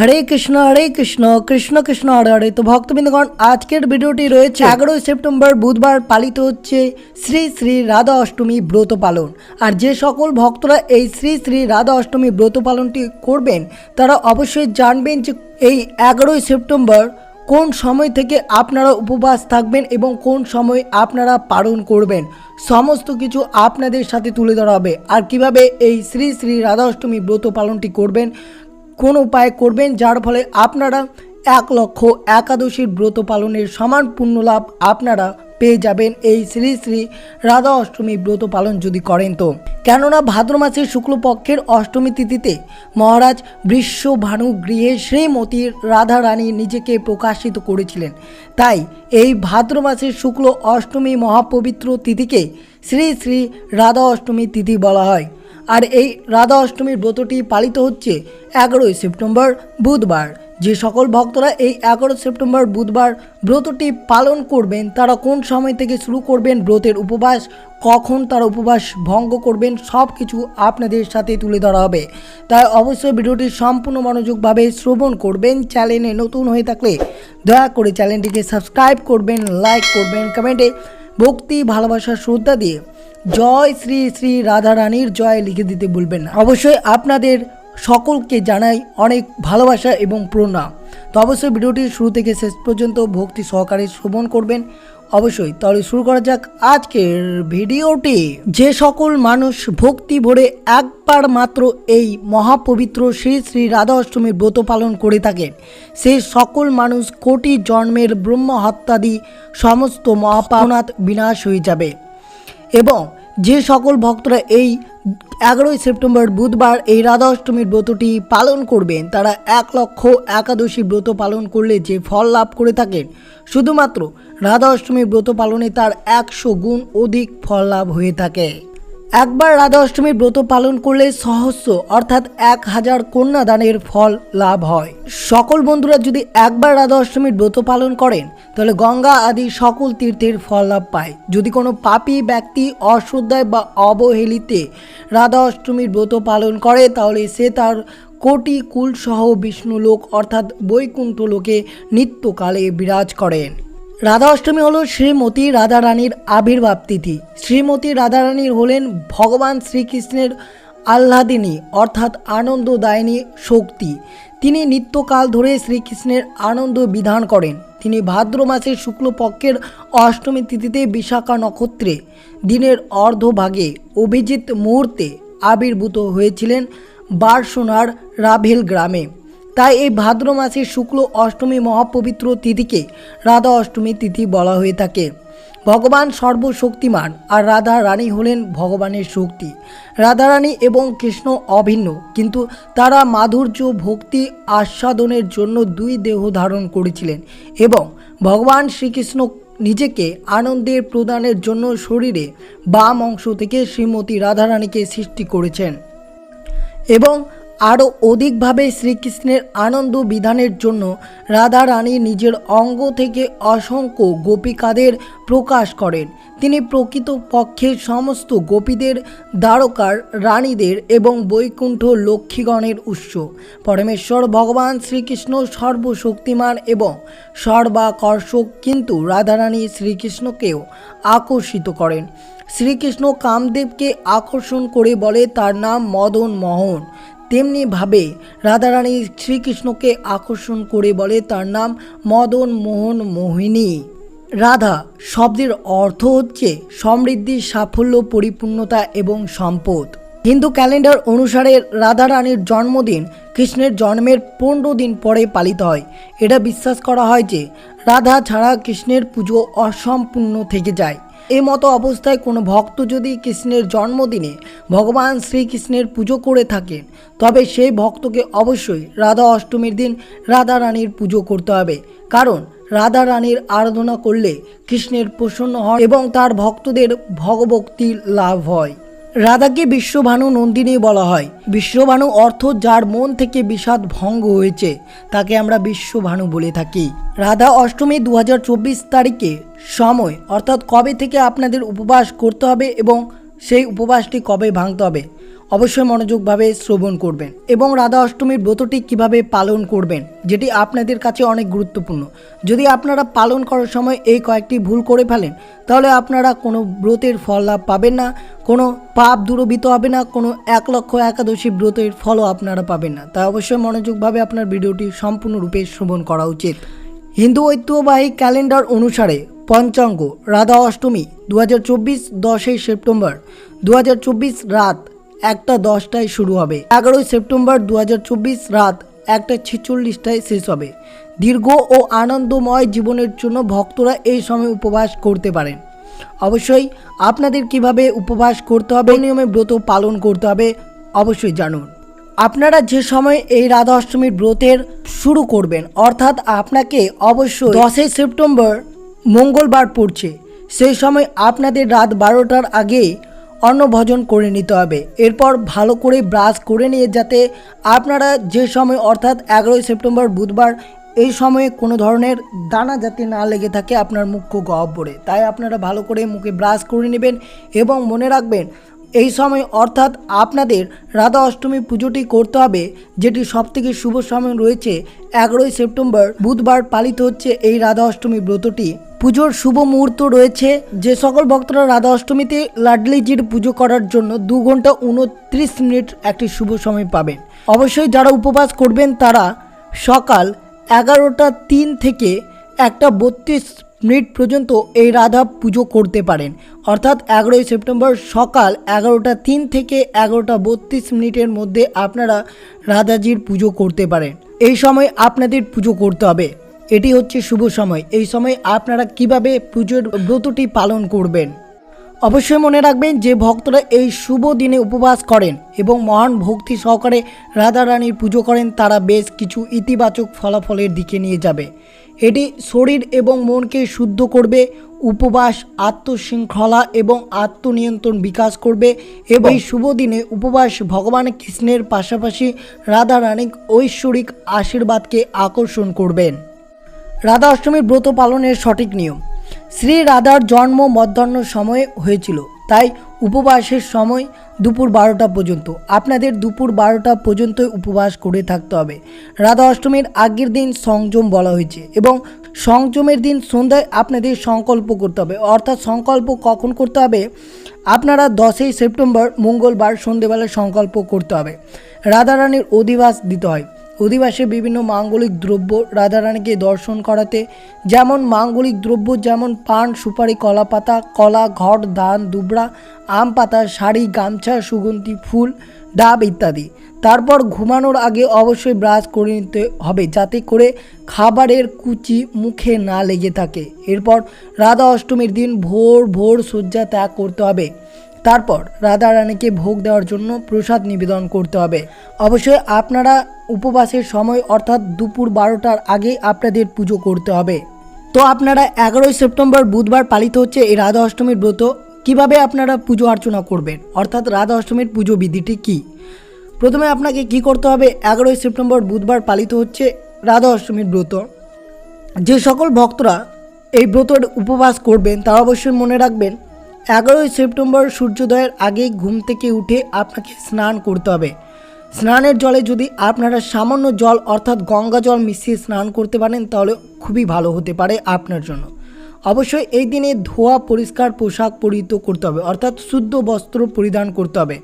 হরে কৃষ্ণ হরে কৃষ্ণ কৃষ্ণ কৃষ্ণ, হরে হরে। তো ভক্তবৃন্দগণ, আজকের ভিডিওটি রয়েছে এগারোই সেপ্টেম্বর, বুধবার পালিত হচ্ছে শ্রী শ্রী রাধা অষ্টমী ব্রত পালন। আর যে সকল ভক্তরা এই শ্রী শ্রী রাধা অষ্টমী ব্রত পালনটি করবেন, তারা অবশ্যই জানবেন যে এই এগারোই সেপ্টেম্বর কোন সময় থেকে আপনারা উপবাস থাকবেন এবং কোন সময় আপনারা পালন করবেন। সমস্ত কিছু আপনাদের সাথে তুলে ধরা হবে। আর কীভাবে এই শ্রী শ্রী রাধা অষ্টমী ব্রত পালনটি করবেন কোন উপায় করবেন যার ফলে আপনারা এক লক্ষ একাদশীর ব্রত পালনের সমান পুণ্য লাভ আপনারা পেয়ে যাবেন। এই শ্রী শ্রী রাধা অষ্টমী ব্রত পালন যদি করেন তো। কেননা ভাদ্র মাসের শুক্লপক্ষের অষ্টমী তিথিতে মহারাজ বৃষ্য ভানু গৃহে শ্রীমতী রাধা রানী নিজেকে প্রকাশিত করেছিলেন। তাই এই ভাদ্র মাসের শুক্ল অষ্টমী মহাপবিত্র তিথিকে শ্রী শ্রী রাধা অষ্টমী তিথি বলা হয়। আর এই রাধা অষ্টমীর ব্রতটি পালিত হচ্ছে এগারোই সেপ্টেম্বর বুধবার। যে সকল ভক্তরা এই এগারো সেপ্টেম্বর বুধবার ব্রতটি পালন করবেন, তারা কোন সময় থেকে শুরু করবেন ব্রতের উপবাস, কখন তারা উপবাস ভঙ্গ করবেন সব কিছু আপনাদের সাথে তুলে ধরা হবে। তাই অবশ্যই ভিডিওটি সম্পূর্ণ মনোযোগভাবে শ্রবণ করবেন, চ্যানেলে নতুন হয়ে থাকলে দয়া করে চ্যানেলটিকে সাবস্ক্রাইব করবেন, লাইক করবেন, কমেন্টে ভক্তি, ভালোবাসা, শ্রদ্ধা দিয়ে জয় শ্রী শ্রী রাধা রানীর জয় লিখে দিতে ভুলবেন না অবশ্যই আপনাদের সকলকে জানাই অনেক ভালোবাসা এবং প্রণাম। তো অবশ্যই ভিডিওটি শুরু থেকে শেষ পর্যন্ত ভক্তি সহকারে শ্রবণ করবেন। অবশ্যই তাহলে শুরু করা যাক আজকের ভিডিওটি। যে সকল মানুষ ভক্তি ভরে একবার মাত্র এই মহাপবিত্র শ্রী শ্রী রাধা অষ্টমীর ব্রত পালন করে থাকেন সেই সকল মানুষ কোটি জন্মের ব্রহ্ম হত্যাদি সমস্ত মহাপানাথ বিনাশ হয়ে যাবে। এবং যে সকল ভক্তরা এই এগারোই সেপ্টেম্বর বুধবার এই রাধা অষ্টমীর ব্রতটি পালন করবেন, তারা এক লক্ষ একাদশী ব্রত পালন করলে যে ফল লাভ করে থাকেন, শুধুমাত্র রাধা অষ্টমীর ব্রত পালনে তার একশো গুণ অধিক ফল লাভ হয়ে থাকে। একবার রাধা অষ্টমীর ব্রত পালন করলে সহস্র, অর্থাৎ এক হাজার কন্যাদানের ফল লাভ হয়। সকল বন্ধুরা যদি একবার রাধা অষ্টমীর ব্রত পালন করেন, তাহলে গঙ্গা আদি সকল তীর্থের ফল লাভ পায়। যদি কোনো পাপি ব্যক্তি অশ্রদ্ধায় বা অবহেলিতে রাধা অষ্টমীর ব্রত পালন করে, তাহলে সে তার কোটি কুলসহ বিষ্ণুলোক, অর্থাৎ বৈকুণ্ঠ লোকে নিত্যকালে বিরাজ করেন। রাধা অষ্টমী হলো শ্রীমতী রাধা রানীর আবির্ভাব তিথি। শ্রীমতী রাধা রানীর হলেন ভগবান শ্রীকৃষ্ণের আহ্লাদিনী, অর্থাৎ আনন্দদায়িনী শক্তি। তিনি নিত্যকাল ধরে শ্রীকৃষ্ণের আনন্দ বিধান করেন। তিনি ভাদ্র মাসের শুক্লপক্ষের অষ্টমী তিথিতে বিশাখা নক্ষত্রে দিনের অর্ধভাগে অভিজিৎ মুহূর্তে আবির্ভূত হয়েছিলেন বারসোনার রাভেল গ্রামে। তাই এই ভাদ্র মাসের শুক্ল অষ্টমী মহাপবিত্র তিথিকে রাধা অষ্টমী তিথি বলা হয়ে থাকে। ভগবান সর্বশক্তিমান আর রাধা রানী হলেন ভগবানের শক্তি। রাধারানী এবং কৃষ্ণ অভিন্ন, কিন্তু তারা মাধুর্য, ভক্তি, আস্বাদনের জন্য দুই দেহ ধারণ করেছিলেন এবং ভগবান শ্রীকৃষ্ণ নিজেকে আনন্দের প্রদানের জন্য শরীরে বাম অংশ থেকে শ্রীমতী রাধারানীকে সৃষ্টি করেছেন। এবং আরও অধিকভাবে শ্রীকৃষ্ণের আনন্দ বিধানের জন্য রাধা রানী নিজের অঙ্গ থেকে অসংখ্য গোপিকাদের প্রকাশ করেন। তিনি প্রকৃত পক্ষে সমস্ত গোপীদের, দ্বারকার রানীদের এবং বৈকুণ্ঠ লক্ষ্মীগণের উৎস। পরমেশ্বর ভগবান শ্রীকৃষ্ণ সর্বশক্তিমান এবং সর্বাকর্ষক কিন্তু রাধারানী শ্রীকৃষ্ণকেও আকর্ষিত করেন। শ্রীকৃষ্ণ কামদেবকে আকর্ষণ করে বলে তার নাম মদন মোহন তেমনিভাবে রাধারানী শ্রীকৃষ্ণকে আকর্ষণ করে বলে তার নাম মদন মোহন মোহিনী। রাধা, শব্দের অর্থ হচ্ছে সমৃদ্ধি, সাফল্য, পরিপূর্ণতা এবং সম্পদ। হিন্দু ক্যালেন্ডার অনুসারে রাধা রানীর জন্মদিন কৃষ্ণের জন্মের পনেরো দিন পরে পালিত হয়। এটা বিশ্বাস করা হয় যে রাধা ছাড়া কৃষ্ণের পুজো অসম্পূর্ণ থেকে যায়। এই মতো অবস্থায় কোনো ভক্ত যদি কৃষ্ণের জন্মদিনে ভগবান শ্রীকৃষ্ণের পুজো করে থাকেন, তবে সেই ভক্তকে অবশ্যই রাধা অষ্টমীর দিন রাধা রানীর পুজো করতে হবে। কারণ রাধা রানীর আরাধনা করলে কৃষ্ণের প্রসন্ন হয় এবং তার ভক্তদের ভগভক্তি লাভ হয়। রাধাকে বিশ্বভানু নন্দিনী বলা হয়। বিশ্বভানু অর্থ যার মন থেকে বিষাদ ভঙ্গ হয়েছে, তাকে আমরা বিশ্বভানু বলে থাকি। রাধা অষ্টমী দু হাজার চব্বিশ তারিখে সময়, অর্থাৎ কবে থেকে আপনাদের উপবাস করতে হবে এবং সেই উপবাসটি কবে ভাঙতে হবে? অবশ্যই মনোযোগভাবে শ্রবণ করবেন এবং রাধা অষ্টমীর ব্রতটি কীভাবে পালন করবেন, যেটি আপনাদের কাছে অনেক গুরুত্বপূর্ণ। যদি আপনারা পালন করার সময় এই কয়েকটি ভুল করে ফেলেন, তাহলে আপনারা কোনো ব্রতের ফল লাভ পাবেন না, কোনো পাপ দূরবিত হবে না, কোনো এক লক্ষ একাদশী ব্রতের ফলও আপনারা পাবেন না। তাই অবশ্যই মনোযোগভাবে আপনার ভিডিওটি সম্পূর্ণরূপে শ্রবণ করা উচিত। হিন্দু ঐতিহ্যবাহী ক্যালেন্ডার অনুসারে পঞ্চাঙ্গ রাধা অষ্টমী দু হাজার চব্বিশ দশই সেপ্টেম্বর দু হাজার চব্বিশ রাত একটা দশটায় শুরু হবে। এগারোই সেপ্টেম্বর দু হাজার চব্বিশ রাত একটা ছেচল্লিশটায় শেষ হবে। দীর্ঘ ও আনন্দময় জীবনের জন্য ভক্তরা এই সময় উপবাস করতে পারেন। অবশ্যই আপনাদের কীভাবে উপবাস করতে হবে নিয়মে ব্রত পালন করতে হবে, অবশ্যই জানুন। আপনারা যে সময় এই রাধা অষ্টমীর ব্রতের শুরু করবেন, অর্থাৎ আপনাকে অবশ্যই দশই সেপ্টেম্বর মঙ্গলবার পড়ছে, সেই সময় আপনাদের রাত বারোটার আগে অন্নভোজন করে নিতে হবে। এরপর ভালো করে ব্রাশ করে নিয়ে যাতে আপনারা যে সময়, অর্থাৎ এগারোই সেপ্টেম্বর বুধবার, এই সময়ে কোনো ধরনের দানা যাতে না লেগে থাকে আপনার মুখ্য গহ্বরে। তাই আপনারা ভালো করে মুখে ব্রাশ করে নেবেন এবং মনে রাখবেন, এই সময়, অর্থাৎ আপনাদের রাধা অষ্টমী পুজোটি করতে হবে, যেটি সবথেকে শুভ সময় রয়েছে, এগারোই সেপ্টেম্বর বুধবার পালিত হচ্ছে এই রাধা অষ্টমী ব্রতটি। পুজোর শুভ মুহূর্ত রয়েছে। যে সকল ভক্তরা রাধা অষ্টমীতে লাডলিজির পুজো করার জন্য দু ঘণ্টা উনত্রিশ মিনিট একটি শুভ সময় পাবেন। অবশ্যই যারা উপবাস করবেন তারা সকাল এগারোটা তিন থেকে একটা বত্রিশ মিনিট পর্যন্ত এই রাধা পুজো করতে পারেন। অর্থাৎ এগারোই সেপ্টেম্বর সকাল এগারোটা তিন থেকে এগারোটা বত্রিশ মিনিটের মধ্যে আপনারা রাধাজির পুজো করতে পারেন। এই সময় আপনাদের পুজো করতে হবে। এটি হচ্ছে শুভ সময়। এই সময় আপনারা কীভাবে পুজোর ব্রতটি পালন করবেন? অবশ্যই মনে রাখবেন যে ভক্তরা এই শুভ দিনে উপবাস করেন এবং মহান ভক্তি সহকারে রাধা রানীর পুজো করেন, তারা বেশ কিছু ইতিবাচক ফলাফলের দিকে নিয়ে যাবে। এটি শরীর এবং মনকে শুদ্ধ করবে, উপবাস, আত্মশৃঙ্খলা এবং আত্মনিয়ন্ত্রণ বিকাশ করবে এবং এই শুভ দিনে উপবাস ভগবান কৃষ্ণের পাশাপাশি রাধা রানীর ঐশ্বরিক আশীর্বাদকে আকর্ষণ করবেন। রাধা অষ্টমীর ব্রত পালনের সঠিক নিয়ম। শ্রী রাধার জন্ম মধ্যাহ্ন সময়ে হয়েছিল, তাই উপবাসের সময় দুপুর বারোটা পর্যন্ত। আপনাদের দুপুর বারোটা পর্যন্তই উপবাস করে থাকতে হবে। রাধা অষ্টমীর আগের দিন সংযম বলা হয়েছে এবং সংযমের দিন সন্ধ্যায় আপনাদের সংকল্প করতে হবে। অর্থাৎ সংকল্প কখন করতে হবে? আপনারা দশই সেপ্টেম্বর, মঙ্গলবার সন্ধেবেলায় সংকল্প করতে হবে। রাধারানীর অধিবাস দিতে হয়। অধিবাসে বিভিন্ন মাঙ্গলিক দ্রব্য রাধারানীকে দর্শন করাতে, যেমন মাঙ্গলিক দ্রব্য, যেমন পান, সুপারি কলা পাতা কলা, ঘট, ধান, দুবড়া, আম পাতা, শাড়ি, গামছা, সুগন্ধি, ফুল, ডাব ইত্যাদি। তারপর ঘুমানোর আগে অবশ্যই ব্রাশ করে নিতে হবে যাতে করে খাবারের কুচি মুখে না লেগে থাকে। এরপর রাধা অষ্টমীর দিন ভোর ভোর শয্যা ত্যাগ করতে হবে। তারপর রাধা রানীকে ভোগ দেওয়ার জন্য প্রসাদ নিবেদন করতে হবে। অবশ্যই আপনারা উপবাসের সময় অর্থাৎ দুপুর বারোটার আগে আপনাদের পুজো করতে হবে। তো আপনারা এগারোই সেপ্টেম্বর বুধবার পালিত হচ্ছে এই রাধা অষ্টমীর ব্রত। কীভাবে আপনারা পুজো অর্চনা করবেন? অর্থাৎ রাধা অষ্টমীর পুজো বিধিটি কী? প্রথমে আপনাকে কি করতে হবে? এগারোই সেপ্টেম্বর বুধবার পালিত হচ্ছে রাধা অষ্টমীর ব্রত। যে সকল ভক্তরা এই ব্রতর উপবাস করবেন তারা অবশ্যই মনে রাখবেন। এগারোই সেপ্টেম্বর সূর্যোদয়ের আগে ঘুম থেকে উঠে আপনাকে স্নান করতে হবে। স্নানের জলে যদি আপনারা সামান্য জল অর্থাৎ গঙ্গা জল মিশিয়ে স্নান করতে পারেন, তাহলে খুবই ভালো হতে পারে আপনার জন্য। অবশ্যই এই দিনে ধোয়া, পরিষ্কার পোশাক পরিহিত করতে হবে, অর্থাৎ শুদ্ধ বস্ত্র পরিধান করতে হবে।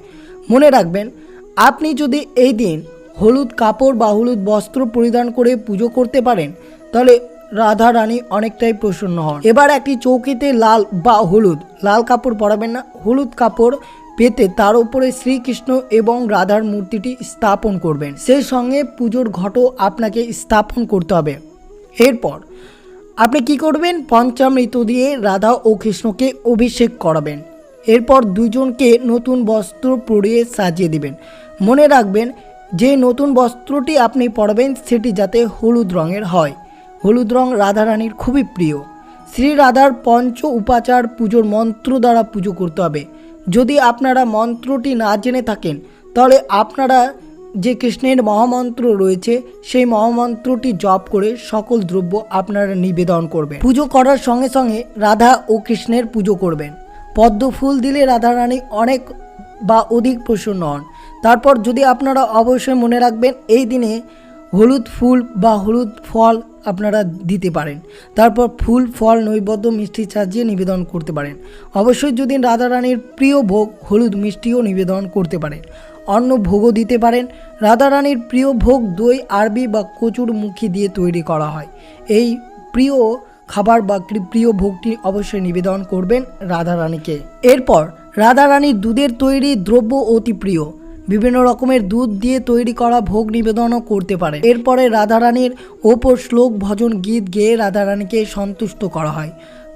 মনে রাখবেন, আপনি যদি এই দিন হলুদ কাপড় বা হলুদ বস্ত্র পরিধান করে পুজো করতে পারেন, তাহলে রাধা রানী অনেকটাই প্রসন্ন হন। এবার একটি চৌকিতে লাল বা হলুদ, লাল কাপড় পরাবেন না, হলুদ কাপড় পেতে তার উপরে শ্রীকৃষ্ণ এবং রাধার মূর্তিটি স্থাপন করবেন। সেই সঙ্গে পুজোর ঘটও আপনাকে স্থাপন করতে হবে। এরপর, আপনি কি করবেন? পঞ্চামৃত দিয়ে রাধা ও কৃষ্ণকে অভিষেক করাবেন। এরপর দুজনকে নতুন বস্ত্র পরিয়ে সাজিয়ে দিবেন। মনে রাখবেন, যে নতুন বস্ত্রটি আপনি পরাবেন, সেটি যাতে হলুদ রঙের হয়। হলুদ রং রাধারানীর খুবই প্রিয়। শ্রী রাধার পঞ্চ উপাচার পুজোর মন্ত্র দ্বারা পুজো করতে হবে। যদি আপনারা মন্ত্রটি না জেনে থাকেন, তাহলে আপনারা যে কৃষ্ণের মহামন্ত্র রয়েছে, সেই মহামন্ত্রটি জপ করে সকল দ্রব্য আপনারা নিবেদন করবেন। পুজো করার সঙ্গে সঙ্গে রাধা ও কৃষ্ণের পুজো করবেন। পদ্ম ফুল দিলে রাধারানী অনেক বা অধিক প্রসন্ন হন। তারপর যদি আপনারা অবশ্যই মনে রাখবেন, এই দিনে হলুদ ফুল বা হলুদ ফল আপনারা দিতে পারেন। তারপর ফুল, ফল, নৈবেদ্য, মিষ্টি সাজিয়ে নিবেদন করতে পারেন। অবশ্যই যদি রাধারানীর প্রিয় ভোগ, হলুদ মিষ্টিও নিবেদন করতে পারেন। অন্য ভোগও দিতে পারেন। রাধারানীর প্রিয় ভোগ দই, আরবি বা কচুর মুখী দিয়ে তৈরি করা হয়। এই প্রিয় খাবার বা প্রিয় ভোগটি অবশ্যই নিবেদন করবেন রাধারানীকে। এরপর রাধারানীর দুধের তৈরি দ্রব্য অতি প্রিয়। বিভিন্ন রকমের দুধ দিয়ে তৈরি করা ভোগ নিবেদনও করতে পারে। এরপরে রাধারানীর ওপর শ্লোক ভজন গীত গেয়ে রাধারানীকে সন্তুষ্ট করা হয়।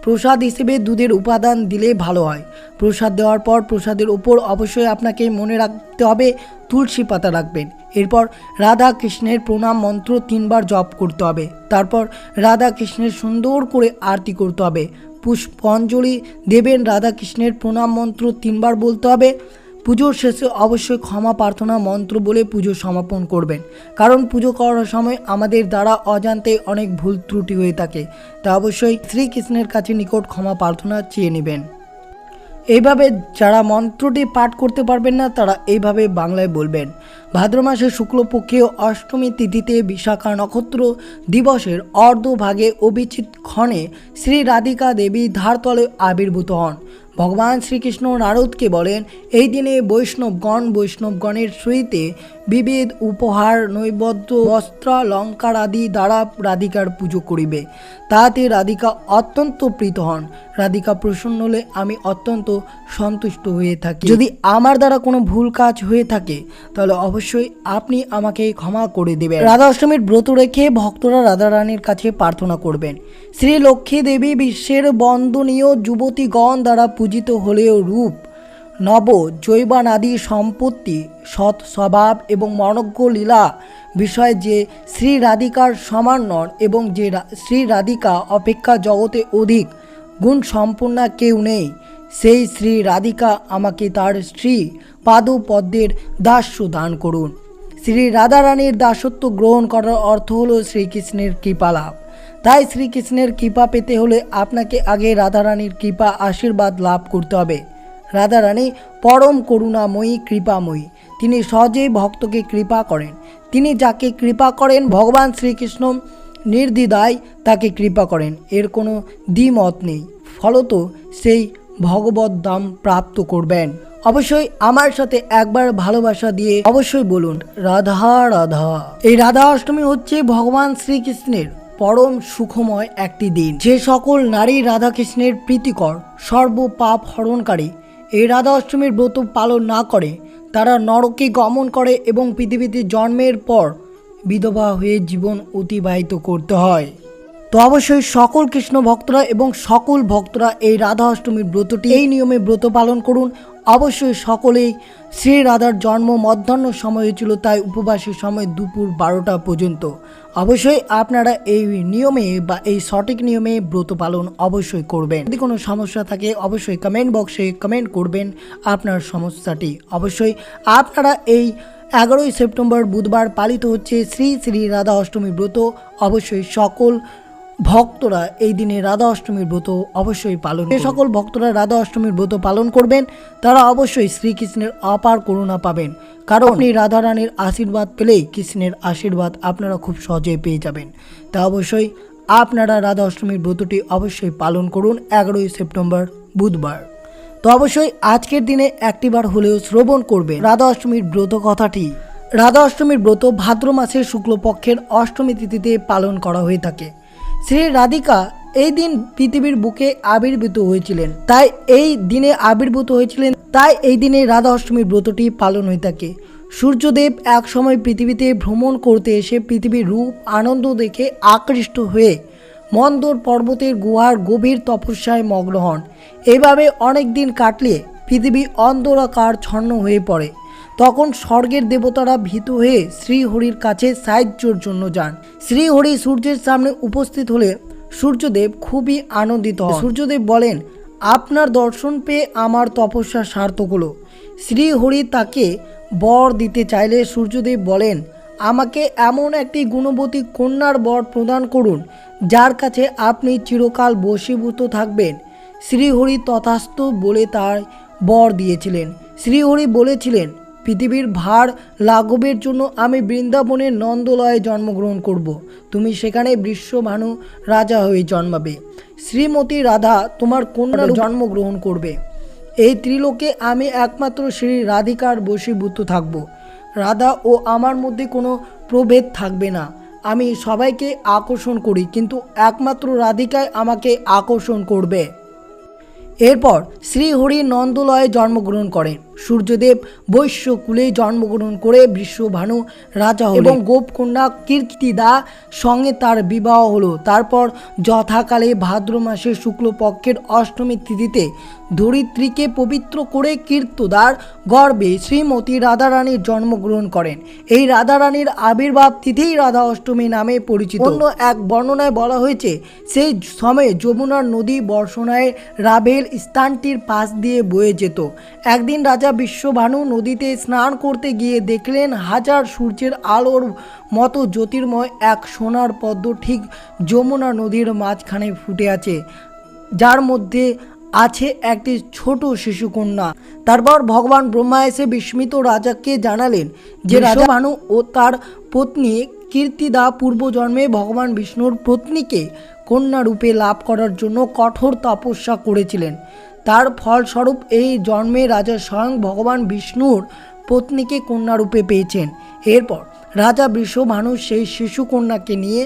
প্রসাদ হিসেবে দুধের উপাদান দিলে ভালো হয়। প্রসাদ দেওয়ার পর প্রসাদের ওপর অবশ্যই আপনাকে মনে রাখতে হবে, তুলসী পাতা রাখবেন। এরপর রাধা কৃষ্ণের প্রণাম মন্ত্র তিনবার জপ করতে হবে। তারপর রাধা কৃষ্ণের সুন্দর করে আরতি করতে হবে। পুষ্পাঞ্জলি দেবেন রাধা কৃষ্ণের প্রণাম মন্ত্র তিনবার বলতে হবে। পুজোর শেষে অবশ্যই ক্ষমা প্রার্থনা মন্ত্র বলে পুজো সমাপন করবেন। কারণ পুজো করার সময় আমাদের দ্বারা অজান্তে অনেক ভুল ত্রুটি হয়ে থাকে। তা অবশ্যই শ্রীকৃষ্ণের কাছে নিকট ক্ষমা প্রার্থনা চেয়ে নেবেন। এইভাবে যারা মন্ত্রটি পাঠ করতে পারবেন না, তারা এইভাবে বাংলায় বলবেন, ভাদ্র মাসের শুক্লপক্ষীয় অষ্টমী তিথিতে বিশাখা নক্ষত্র দিবসের অর্ধভাগে অবিচিত ক্ষণে শ্রী রাধিকা দেবী ধারতলে আবির্ভূত হন। ভগবান শ্রীকৃষ্ণ নারদকে বলেন এই দিনে বৈষ্ণবগণ বৈষ্ণবগণের সহিতে বিবিধ উপহার, নৈবদ্য বস্ত্রালঙ্কার আদি দ্বারা রাধিকার পুজো করিবে। তাহাতে রাধিকা অত্যন্ত প্রীত হন। রাধিকা প্রসন্ন হলে আমি অত্যন্ত সন্তুষ্ট হয়ে থাকি। যদি আমার দ্বারা কোনো ভুল কাজ হয়ে থাকে, তাহলে অবশ্যই আপনি আমাকে ক্ষমা করে দেবেন। রাধা অষ্টমীর ব্রত রেখে ভক্তরা রাধা রানীর কাছে প্রার্থনা করবেন। শ্রী লক্ষ্মী দেবী বিশ্বের বন্দনীয় যুবতীগণ দ্বারা পূজিত হলেও রূপ নব জৈবানাদি সম্পত্তি, সৎ স্বভাব এবং মনজ্ঞ লীলা বিষয়ে যে শ্রী রাধিকার সমান এবং যে শ্রী রাধিকা অপেক্ষা জগতে অধিক গুণ সম্পূর্ণা কেউ নেই, সেই শ্রী রাধিকা আমাকে তার শ্রী পাদপদ্মের দাস্য দান করুন। শ্রী রাধারানীর দাসত্ব গ্রহণ করার অর্থ হলো শ্রীকৃষ্ণের কৃপা লাভ। তাই শ্রীকৃষ্ণের কৃপা পেতে হলে আপনাকে আগে রাধারানীর কৃপা আশীর্বাদ লাভ করতে হবে। রাধারানী পরম করুণাময়ী, কৃপাময়ী। তিনি সহজেই ভক্তকে কৃপা করেন। তিনি যাকে কৃপা করেন, ভগবান শ্রীকৃষ্ণ নির্দ্বিধায় তাকে কৃপা করেন। এর কোনো দ্বিমত নেই। ফলত সেই ভগবত দাম প্রাপ্ত করবেন। অবশ্যই আমার সাথে একবার ভালোবাসা দিয়ে অবশ্যই বলুন, রাধা রাধা। এই রাধা অষ্টমী হচ্ছে ভগবান শ্রীকৃষ্ণের পরম সুখময় একটি দিন। যে সকল নারী রাধাকৃষ্ণের প্রীতিকর সর্ব পাপ হরণকারী এই রাধা অষ্টমীর ব্রত পালন না করে, তারা নরকে গমন করে এবং পৃথিবীতে জন্মের পর বিধবা হয়ে জীবন অতিবাহিত করতে হয়। তো অবশ্যই সকল কৃষ্ণ ভক্তরা এবং সকল ভক্তরা এই রাধা অষ্টমীর ব্রতটি এই নিয়মে ব্রত পালন করুন। অবশ্যই সকলেই শ্রী রাধার জন্ম মধ্যাহ্ন সময় হয়েছিল তাই উপবাসের সময় দুপুর বারোটা পর্যন্ত। অবশ্যই আপনারা এই নিয়মে বা এই সঠিক নিয়মে ব্রত পালন অবশ্যই করবেন। যদি কোনো সমস্যা থাকে, অবশ্যই কমেন্ট বক্সে কমেন্ট করবেন আপনার সমস্যাটি। অবশ্যই আপনারা এই এগারোই সেপ্টেম্বর বুধবার পালিত হচ্ছে শ্রী শ্রী রাধা অষ্টমী ব্রত। অবশ্যই সকল ভক্তরা এই দিনে রাধা অষ্টমীর ব্রত অবশ্যই পালন যে সকল ভক্তরা রাধা অষ্টমীর ব্রত পালন করবেন, তারা অবশ্যই শ্রীকৃষ্ণের অপার করুণা পাবেন। কারণ আপনি রাধা রানীর আশীর্বাদ পেলেই কৃষ্ণের আশীর্বাদ আপনারা খুব সহজেই পেয়ে যাবেন। তা অবশ্যই আপনারা রাধা অষ্টমীর ব্রতটি অবশ্যই পালন করুন এগারোই সেপ্টেম্বর, বুধবার। তো অবশ্যই আজকের দিনে একটিবার হলেও শ্রবণ করবে রাধা অষ্টমীর ব্রত কথাটি, রাধা অষ্টমীর ব্রত ভাদ্র মাসের শুক্লপক্ষের অষ্টমী তিথিতে পালন করা হয়ে থাকে। শ্রী রাধিকা এই দিন পৃথিবীর বুকে আবির্ভূত হয়েছিলেন। তাই এই দিনে আবির্ভূত হয়েছিলেন, তাই এই দিনে রাধা অষ্টমীর ব্রতটি পালন হয়ে থাকে। সূর্যদেব এক সময় পৃথিবীতে ভ্রমণ করতে এসে পৃথিবীর রূপ, আনন্দ দেখে আকৃষ্ট হয়ে মন্দর পর্বতের গুহার গভীর তপস্যায় মগ্ন হন। এইভাবে অনেক দিন কাটলে পৃথিবী অন্ধকার, ছন্ন হয়ে পড়ে। তখন স্বর্গের দেবতারা ভীত হয়ে শ্রীহরির কাছে সাহায্যর জন্য যান। শ্রীহরি সূর্যের সামনে উপস্থিত হলে সূর্যদেব খুবই আনন্দিত সূর্যদেব বলেন, আপনার দর্শন পেয়ে আমার তপস্যা সার্থক হলো। শ্রীহরি তাকে বর দিতে চাইলে সূর্যদেব বলেন, আমাকে এমন একটি গুণবতী কন্যার বর প্রদান করুন, যার কাছে আপনি চিরকাল বশীভূত থাকবেন। শ্রীহরি তথাস্থ বলে তার বর দিয়েছিলেন। শ্রীহরি বলেছিলেন পৃথিবীর ভার লাঘবের জন্য আমি বৃন্দাবনের নন্দলয়ে জন্মগ্রহণ করব। তুমি সেখানে বিশ্বভানু রাজা হয়ে জন্মাবে। শ্রীমতী রাধা তোমার কন্যা জন্মগ্রহণ করবে। এই ত্রিলোকে আমি একমাত্র শ্রী রাধিকার বশীভূত থাকব। রাধা ও আমার মধ্যে কোনো প্রভেদ থাকবে না। আমি সবাইকে আকর্ষণ করি, কিন্তু একমাত্র রাধিকায় আমাকে আকর্ষণ করবে। এরপর শ্রীহরি নন্দলয়ে জন্মগ্রহণ করেন সূর্যদেব বৈশ্যকুলে জন্মগ্রহণ করে বিশ্বভানু রাজা এবং গোপকন্যা কীর্তিদা সঙ্গে তার বিবাহ হলো। তারপর যথাকালে ভাদ্র মাসের শুক্লপক্ষের অষ্টমী তিথিতে ধরিত্রীকে পবিত্র করে কীর্তদার গর্বে শ্রীমতী রাধারানীর জন্মগ্রহণ করেন। এই রাধারানীর আবির্ভাব তিথিই রাধা অষ্টমী নামে পরিচিত। অন্য এক বর্ণনায় বলা হয়েছে সেই সময়ে যমুনার নদী বর্ষণায় রাভেল স্থানটির পাশ দিয়ে বয়ে যেত। একদিন রাজা বিশ্বভানু নদীতে স্নান করতে গিয়ে দেখলেন হাজার সূর্যের আলোর মতো জ্যোতির্ময় এক সোনার পদ্ম ঠিক যমুনা নদীর মাঝখানে ফুটে আছে। যার মধ্যে আছে একটি ছোট শিশুকন্যা। তারপর ভগবান ব্রহ্মা এসে বিস্মিত রাজাকে জানালেন যে রাজা ভানু ও তার পত্নী কীর্তিদা পূর্বজন্মে ভগবান বিষ্ণুর পত্নীকে কন্যা রূপে লাভ করার জন্য কঠোর তপস্যা করেছিলেন। তার ফলস্বরূপ এই জন্মে রাজা স্বয়ং ভগবান বিষ্ণুর পত্নীকে কন্যা রূপে পেয়েছেন। এরপর রাজা বৃষভানু সেই শিশু কন্যাকে নিয়ে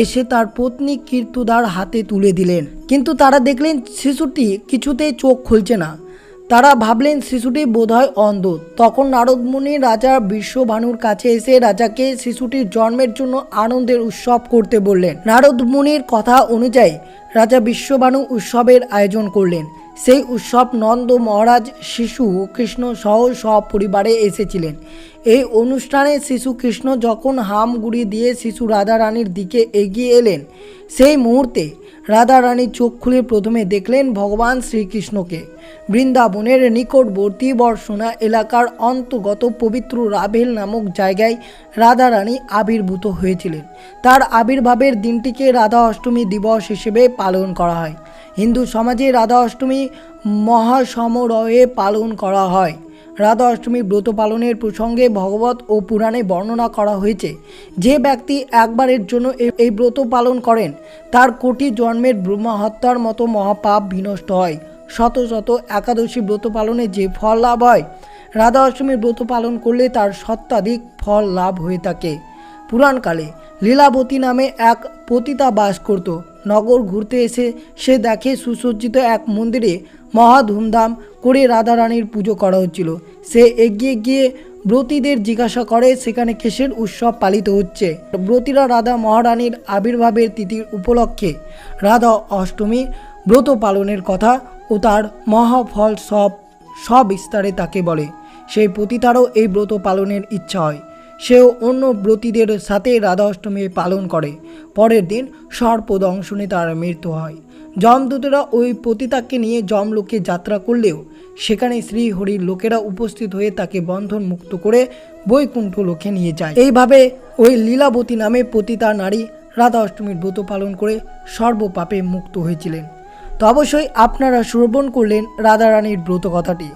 এসে তার পত্নী কীর্তুদার হাতে তুলে দিলেন। কিন্তু তারা দেখলেন শিশুটি কিছুতেই চোখ খুলছে না। তারা ভাবলেন শিশুটি বোধহয় অন্ধ। তখন নারদমুনি রাজা বিশ্বভানুর কাছে এসে রাজাকে শিশুটির জন্মের জন্য আনন্দের উৎসব করতে বললেন। নারদমুনির কথা অনুযায়ী রাজা বিশ্বভানু উৎসবের আয়োজন করলেন। সেই উৎসব নন্দ মহারাজ শিশু কৃষ্ণ সহ সব পরিবারে এসেছিলেন। এই অনুষ্ঠানে শিশু কৃষ্ণ যখন হামগুড়ি দিয়ে শিশু রাধা রানীর দিকে এগিয়ে এলেন, সেই মুহূর্তে রাধা রানী চোখ খুলে প্রথমে দেখলেন ভগবান শ্রীকৃষ্ণকে। বৃন্দাবনের নিকটবর্তী বর্ষণা এলাকার অন্তর্গত পবিত্র রাভেল নামক জায়গায় রাধা রানী আবির্ভূত হয়েছিলেন। তার আবির্ভাবের দিনটিকে রাধা অষ্টমী দিবস হিসেবে পালন করা হয়। হিন্দু সমাজে রাধা অষ্টমী মহাসমারোহে পালন করা হয়। রাধা অষ্টমী ব্রত পালনের প্রসঙ্গে ভগবত ও পুরাণে বর্ণনা করা হয়েছে, যে ব্যক্তি একবারের জন্য এই ব্রত পালন করেন, তার কোটি জন্মের ব্রহ্মা হত্যার মতো মহাপাপ বিনষ্ট হয়। শত শত একাদশী ব্রত পালনে যে ফল লাভ হয়, রাধা অষ্টমীর ব্রত পালন করলে তার শতাধিক ফল লাভ হয়ে থাকে। পুরাণকালে লীলাবতী নামে এক পতিতা বাস করত। নগর ঘুরতে এসে সে দেখে সুসজ্জিত এক মন্দিরে মহা ধুমধাম করে রাধারানীর পুজো করা হচ্ছিল। সে এগিয়ে গিয়ে ব্রতীদের জিজ্ঞাসা করে, সেখানে কেশের উৎসব পালিত হচ্ছে? ব্রতীরা রাধা মহারানীর আবির্ভাবের তিথির উপলক্ষে রাধা অষ্টমী ব্রত পালনের কথা ও তার মহাফল সব, সবিস্তারে তাকে বলে। সেই পতিতারও এই ব্রত পালনের ইচ্ছা হয়। সেও অন্য ব্রতীদের সাথে রাধা অষ্টমী পালন করে। পরের দিন সর্পদংশনে তার মৃত্যু হয়। যমদূতেরা ওই পতিতাকে নিয়ে যমলোকে যাত্রা করলেও সেখানে শ্রীহরির লোকেরা উপস্থিত হয়ে তাকে বন্ধন মুক্ত করে বৈকুণ্ঠ লোকে নিয়ে যায়। এইভাবে ওই লীলাবতী নামে পতিতা নারী রাধা অষ্টমীর ব্রত পালন করে সর্বপাপে মুক্ত হয়েছিলেন। তো অবশ্যই আপনারা শ্রবণ করলেন রাধারানীর ব্রত কথাটি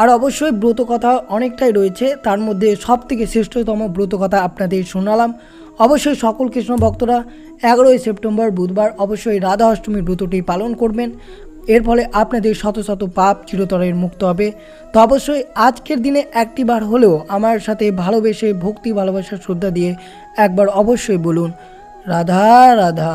আর অবশ্যই ব্রত কথা অনেকটাই রয়েছে। তার মধ্যে সব থেকে শ্রেষ্ঠতম ব্রত কথা আপনাদের শোনালাম। অবশ্যই সকল কৃষ্ণ ভক্তরা এগারোই সেপ্টেম্বর বুধবার অবশ্যই রাধা অষ্টমীর ব্রতটি পালন করবেন। এর ফলে আপনাদের শত শত পাপ চিরতরের মুক্ত হবে। তো অবশ্যই আজকের দিনে একটিবার হলেও আমার সাথে ভালোবেসে ভক্তি, ভালোবাসা, শ্রদ্ধা দিয়ে একবার অবশ্যই বলুন, রাধা রাধা।